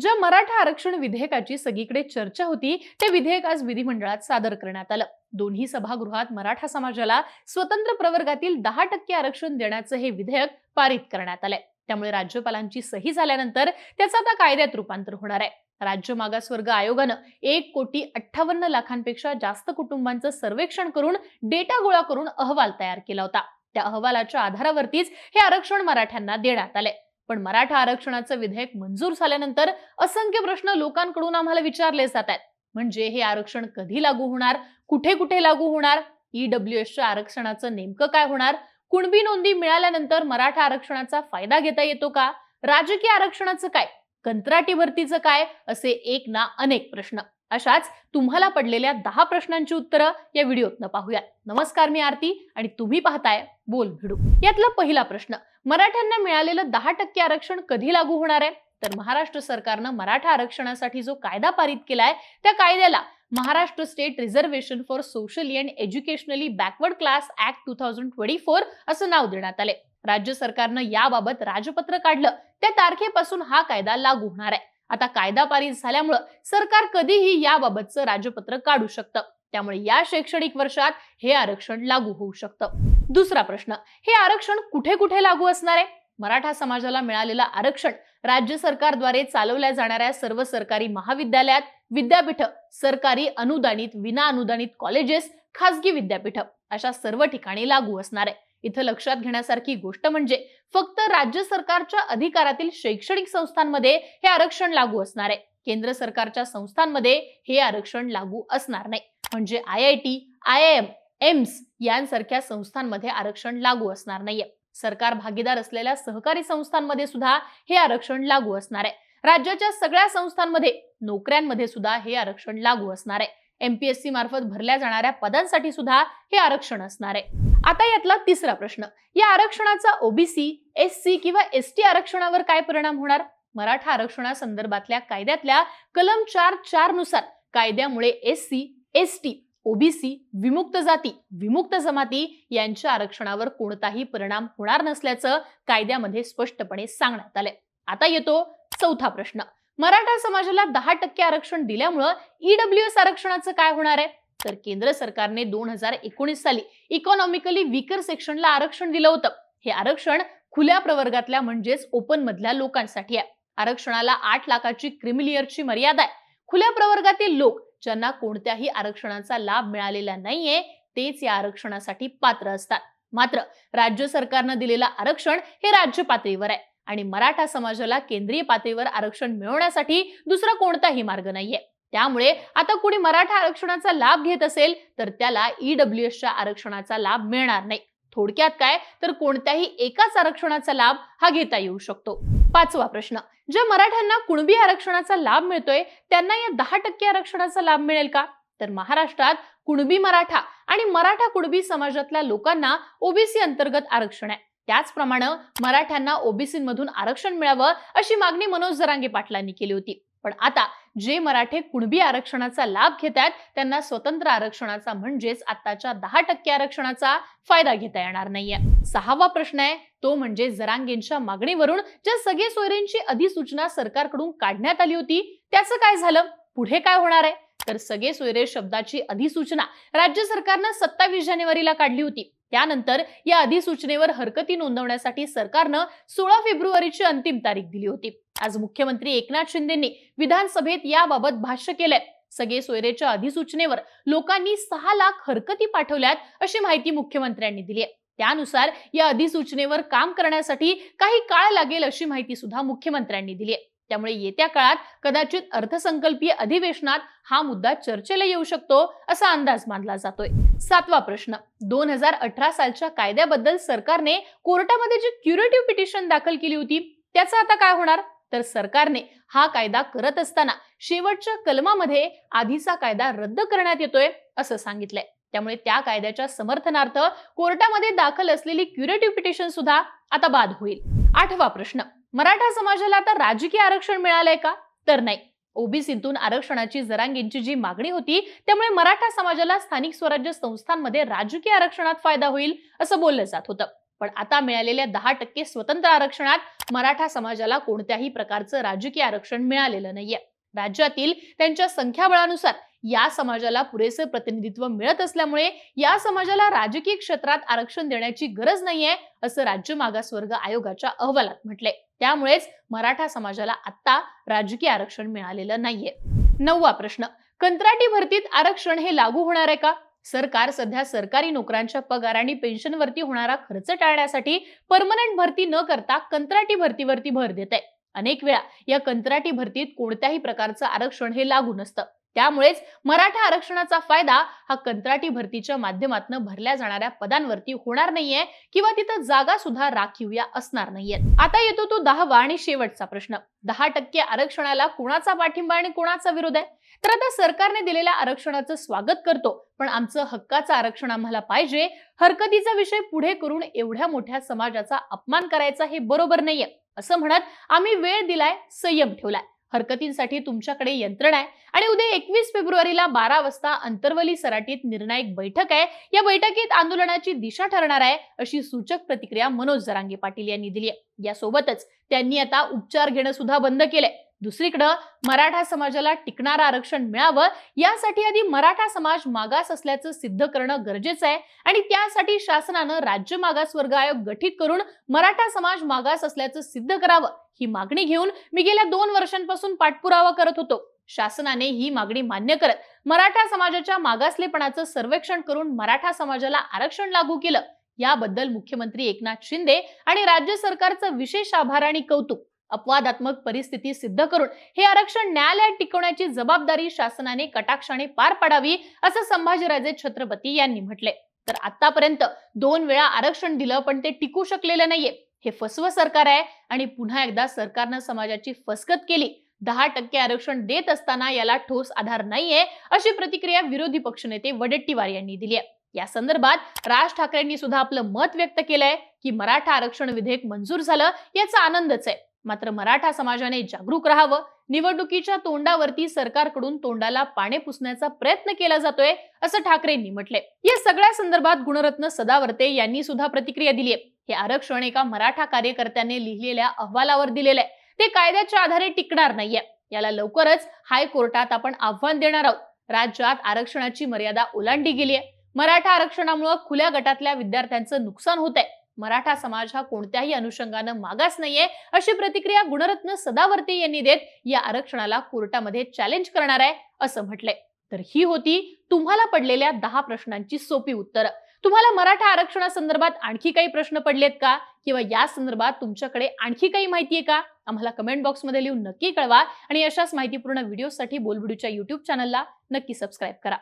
ज्या मराठा आरक्षण विधेयकाची सगळीकडे चर्चा होती ते विधेयक आज विधिमंडळात सादर करण्यात आलं. दोन्ही सभागृहात मराठा समाजाला स्वतंत्र प्रवर्गातील दहा टक्के आरक्षण देण्याचं हे विधेयक पारित करण्यात आलंय. त्यामुळे राज्यपालांची सही झाल्यानंतर त्याचं आता कायद्यात रूपांतर होणार आहे. राज्य मागासवर्ग आयोगानं एक कोटी अठ्ठावन्न लाखांपेक्षा जास्त कुटुंबांचं सर्वेक्षण करून डेटा गोळा करून अहवाल तयार केला होता. त्या अहवालाच्या आधारावरतीच हे आरक्षण मराठ्यांना देण्यात आलंय. पण मराठा आरक्षणाचं विधेयक मंजूर झाल्यानंतर असंख्य प्रश्न लोकांकडून आम्हाला विचारले जात आहेत म्हणजे हे आरक्षण कधी लागू होणार? कुठे कुठे लागू होणार? ईडब्ल्यू एसच्या आरक्षणाचं नेमकं काय होणार? कुणबी नोंदी मिळाल्यानंतर मराठा आरक्षणाचा फायदा घेता येतो का? राजकीय आरक्षणाचं काय? कंत्राटी भरतीचं काय? असे एक ना अनेक प्रश्न. अशाच तुम्हाला पडलेल्या दहा प्रश्नांची उत्तरं या व्हिडिओतनं पाहूयात. नमस्कार मी आरती आणि तुम्ही पाहताय बोल भिडू. यातला पहिला प्रश्न मराठ्यांना मिळालेलं दहा टक्के आरक्षण कधी लागू होणार आहे? तर महाराष्ट्र सरकारनं मराठा आरक्षणासाठी जो कायदा पारित केलाय त्या कायद्याला Maharashtra state reservation for socially and educationally backward class act two thousand twenty four असं नाव देण्यात आले राज्य सरकारनं याबाबत राजपत्र काढलं त्या तारखेपासून हा कायदा लागू होणार आहे. आता कायदा पारित झाल्यामुळं सरकार कधीही याबाबतचं राजपत्र काढू शकतं. त्यामुळे या शैक्षणिक वर्षात हे आरक्षण लागू होऊ शकतं. दुसरा प्रश्न हे आरक्षण कुठे कुठे लागू असणार आहे? मराठा समाजाला मिळालेलं आरक्षण राज्य सरकारद्वारे चालवल्या जाणाऱ्या सर्व सरकारी महाविद्यालयात विद्यापीठ सरकारी अनुदानित विना अनुदानित कॉलेजेस खासगी विद्यापीठ अशा सर्व ठिकाणी लागू असणार आहे. इथं लक्षात घेण्यासारखी गोष्ट म्हणजे फक्त राज्य सरकारच्या अधिकारातील शैक्षणिक संस्थांमध्ये हे आरक्षण लागू असणार आहे. केंद्र सरकारच्या संस्थांमध्ये हे आरक्षण लागू असणार नाही. म्हणजे I I T I I M AIIMS यांसारख्या संस्थांमध्ये आरक्षण लागू असणार नाहीये. सरकार भागीदार असलेल्या सहकारी संस्थांमध्ये सुद्धा हे आरक्षण लागू असणार आहे. राज्याच्या सगळ्या संस्थांमध्ये नोकऱ्यांमध्ये सुद्धा हे आरक्षण लागू असणार आहे. एमपीएससी मार्फत भरल्या जाणाऱ्या पदांसाठी सुद्धा हे आरक्षण असणार आहे. आता यातला तिसरा प्रश्न. या आरक्षणाचा ओबीसी एस सी किंवा एस टी आरक्षणावर काय परिणाम होणार? मराठा आरक्षणासंदर्भातल्या कायद्यातल्या कलम चार चारनुसार कायद्यामुळे S C S T OBC विमुक्त जाती विमुक्त जमाती यांच्या आरक्षणावर कोणताही परिणाम होणार नसल्याचं कायद्यामध्ये स्पष्टपणे सांगण्यात आलंय. आता येतो चौथा प्रश्न. मराठा समाजाला दहा टक्के आरक्षण दिल्यामुळं ईडब्ल्यू एस आरक्षणाचं काय होणार आहे? तर केंद्र सरकारने दोन हजार एकोणीस साली इकॉनॉमिकली वीकर सेक्शनला आरक्षण दिलं होतं. हे आरक्षण खुल्या प्रवर्गातल्या म्हणजेच ओपन मधल्या लोकांसाठी आहे. आरक्षणाला आठ लाखाची क्रिमिलियरची मर्यादा आहे. खुल्या प्रवर्गातील लोक ज्यांना कोणत्याही आरक्षणाचा लाभ मिळालेला नाहीये तेच या आरक्षणासाठी पात्र असतात. मात्र राज्य सरकारनं दिलेलं आरक्षण हे राज्य पातळीवर आहे. आणि मराठा समाजाला केंद्रीय पातळीवर आरक्षण मिळवण्यासाठी दुसरा कोणताही मार्ग नाहीये. त्यामुळे आता कुणी मराठा आरक्षणाचा लाभ घेत असेल तर त्याला ईडब्ल्यू एसच्या आरक्षणाचा लाभ मिळणार नाही. थोडक्यात काय? तर कोणत्याही एकाच आरक्षणाचा लाभ हा घेता येऊ शकतो. पाचवा प्रश्न. ज्या मराठ्यांना कुणबी आरक्षणाचा लाभ मिळतोय त्यांना या दहा टक्के आरक्षणाचा लाभ मिळेल का? तर महाराष्ट्रात कुणबी मराठा आणि मराठा कुणबी समाजातल्या लोकांना ओबीसी अंतर्गत आरक्षण आहे. त्याचप्रमाणे मराठ्यांना ओबीसीमधून आरक्षण मिळावं अशी मागणी मनोज जरांगे पाटलांनी केली होती. पण आता जे मराठे कुणबी आरक्षणाचा लाभ घेत आहेत त्यांना स्वतंत्र आरक्षणाचा म्हणजेच आताच्या दहा टक्के आरक्षणाचा फायदा घेता येणार नाहीये. सहावा प्रश्न आहे तो म्हणजे जरांगेंच्या मागणीवरून ज्या सगळे सोयरेंची अधिसूचना सरकारकडून काढण्यात आली होती त्याचं काय झालं? पुढे काय होणार आहे? तर सगळे सोयरे शब्दाची अधिसूचना राज्य सरकारनं सत्तावीस जानेवारीला काढली होती. त्यानंतर या अधिसूचनेवर हरकती नोंदवण्यासाठी सरकारनं सोळा फेब्रुवारीची अंतिम तारीख दिली होती. आज मुख्यमंत्री एकनाथ शिंदेंनी विधानसभेत याबाबत भाष्य केलंय. सगळे सोयरेच्या अधिसूचनेवर लोकांनी सहा लाख हरकती पाठवल्यात अशी माहिती मुख्यमंत्र्यांनी दिली आहे त्यानुसार या अधिसूचनेवर काम करण्यासाठी काही काळ लागेल अशी माहिती सुद्धा मुख्यमंत्र्यांनी दिली आहे त्यामुळे येत्या काळात कदाचित अर्थसंकल्पीय अधिवेशनात हा मुद्दा चर्चेला येऊ शकतो असा अंदाज मानला जातोय. सातवा प्रश्न. दोन हजार अठरा सालच्या कायद्याबद्दल सरकारने कोर्टामध्ये जी क्युरेटिव्ह पिटिशन दाखल केली होती त्याचं आता काय होणार? तर सरकारने हा कायदा करत असताना शेवटच्या कलमामध्ये आधीचा कायदा रद्द करण्यात येतोय असं सांगितलंय. त्यामुळे त्या कायद्याच्या समर्थनार्थ कोर्टामध्ये दाखल असलेली क्युरेटिव्ह पिटिशन सुद्धा आता बाद होईल. आठवा प्रश्न. मराठा समाजाला आता राजकीय आरक्षण मिळालंय का? तर नाही. ओबीसीतून आरक्षणाची जरांगींची जी मागणी होती त्यामुळे मराठा समाजाला स्थानिक स्वराज्य संस्थांमध्ये राजकीय आरक्षणात फायदा होईल असं बोललं जात होतं. पण आता मिळालेल्या दहा टक्के स्वतंत्र आरक्षणात मराठा समाजाला कोणत्याही प्रकारचं राजकीय आरक्षण मिळालेलं नाहीये. राज्यातील त्यांच्या संख्याबळानुसार या समाजाला पुरेसे प्रतिनिधित्व मिळत असल्यामुळे या समाजाला राजकीय क्षेत्रात आरक्षण देण्याची गरज नाहीये असं राज्य मागासवर्ग आयोगाच्या अहवालात म्हटलंय. त्यामुळेच मराठा समाजाला आता राजकीय आरक्षण मिळालेलं नाहीये. नववा प्रश्न कंत्राटी भरतीत आरक्षण हे लागू होणार आहे का? सरकार सध्या सरकारी नोकऱ्यांच्या पगार आणि पेन्शनवरती होणारा खर्च टाळण्यासाठी परमनंट भरती न करता कंत्राटी भरतीवरती भर देत आहे अनेक वेळा या कंत्राटी भरतीत कोणत्याही प्रकारचं आरक्षण हे लागू नसतं. त्यामुळेच मराठा आरक्षणाचा फायदा हा कंत्राटी भरतीच्या माध्यमातून भरल्या जाणाऱ्या पदांवरती होणार नाहीये किंवा तिथं जागा सुद्धा राखीव या असणार नाहीयेत. आता येतो तो दहावा आणि शेवटचा प्रश्न. दहा टक्के आरक्षणाला कुणाचा पाठिंबा आणि कोणाचा विरोध आहे? तर आता सरकारने दिलेल्या आरक्षणाचं स्वागत करतो पण आमचं हक्काचं आरक्षण आम्हाला पाहिजे. हरकतीचा विषय पुढे करून एवढ्या मोठ्या समाजाचा अपमान करायचा हे बरोबर नाहीये. असं म्हणत आम्ही वेळ दिलाय संयम ठेवलाय. हरकतींसाठी तुमच्याकडे यंत्रणा आहे. आणि उद्या एकवीस फेब्रुवारीला बारा वाजता अंतर्वली सराटीत निर्णायक बैठक आहे. या बैठकीत आंदोलनाची दिशा ठरणार आहे अशी सूचक प्रतिक्रिया मनोज जरांगे पाटील यांनी दिली आहे. यासोबतच त्यांनी आता उपचार घेणं सुद्धा बंद केलंय. दुसरीकडं मराठा समाजाला टिकणारं आरक्षण मिळावं यासाठी आधी मराठा समाज मागास असल्याचं सिद्ध करणं गरजेचं आहे. आणि त्यासाठी शासनानं राज्य मागासवर्ग आयोग गठीत करून मराठा समाज मागास असल्याचं सिद्ध करावं ही मागणी घेऊन मी गेल्या दोन वर्षांपासून पाठपुरावा करत होतो. शासनाने ही मागणी मान्य करत मराठा समाजाच्या मागासलेपणाचं सर्वेक्षण करून मराठा समाजाला आरक्षण लागू केलं. याबद्दल मुख्यमंत्री एकनाथ शिंदे आणि राज्य सरकारचं विशेष आभार आणि कौतुक. अपवादात्मक परिस्थिती सिद्ध करून हे आरक्षण न्यायालयात टिकवण्याची जबाबदारी शासनाने कटाक्षाने पार पाडावी असं संभाजीराजे छत्रपती यांनी म्हटले. तर आतापर्यंत दोन वेळा आरक्षण दिलं पण ते टिकू शकलेलं नाहीये. हे फसवं सरकार आहे आणि पुन्हा एकदा सरकारनं समाजाची फसकत केली. दहा टक्के आरक्षण देत असताना याला ठोस आधार नाहीये अशी प्रतिक्रिया विरोधी पक्षनेते वडेट्टीवार यांनी दिली आहे. या संदर्भात राज ठाकरेंनी सुद्धा आपलं मत व्यक्त केलंय की मराठा आरक्षण विधेयक मंजूर झालं याचा आनंदच आहे. मात्र मराठा समाजाने जागरूक राहावं. निवडणुकीच्या तोंडावरती सरकारकडून तोंडाला पाने पुसण्याचा प्रयत्न केला जातोय असं ठाकरेंनी म्हटले या सगळ्या संदर्भात गुणरत्न सदावर्ते यांनी सुद्धा प्रतिक्रिया दिली आहे हे आरक्षण एका मराठा कार्यकर्त्याने लिहिलेल्या अहवालावर दिलेलं आहे ते कायद्याच्या आधारे टिकणार नाहीये. याला लवकरच हायकोर्टात आपण आव्हान देणार आहोत. राज्यात आरक्षणाची मर्यादा ओलांडली गेली आहे मराठा आरक्षणामुळे खुल्या गटातल्या विद्यार्थ्यांचं नुकसान होत आहे मराठा समाज हा कोणत्याही अनुषंगानं मागास नाहीये अशी प्रतिक्रिया गुणरत्न सदावर्ते यांनी देत या आरक्षणाला कोर्टामध्ये चॅलेंज करणार आहे असं म्हटलंय. तर ही होती तुम्हाला पडलेल्या दहा प्रश्नांची सोपी उत्तरं. तुम्हाला मराठा आरक्षणासंदर्भात आणखी काही प्रश्न पडलेत का? किंवा या संदर्भात तुमच्याकडे आणखी काही माहिती आहे का? आम्हाला कमेंट बॉक्समध्ये लिहून नक्की कळवा आणि अशाच माहितीपूर्ण व्हिडिओसाठी बोलबिडूच्या युट्यूब चॅनलला नक्की सबस्क्राईब करा.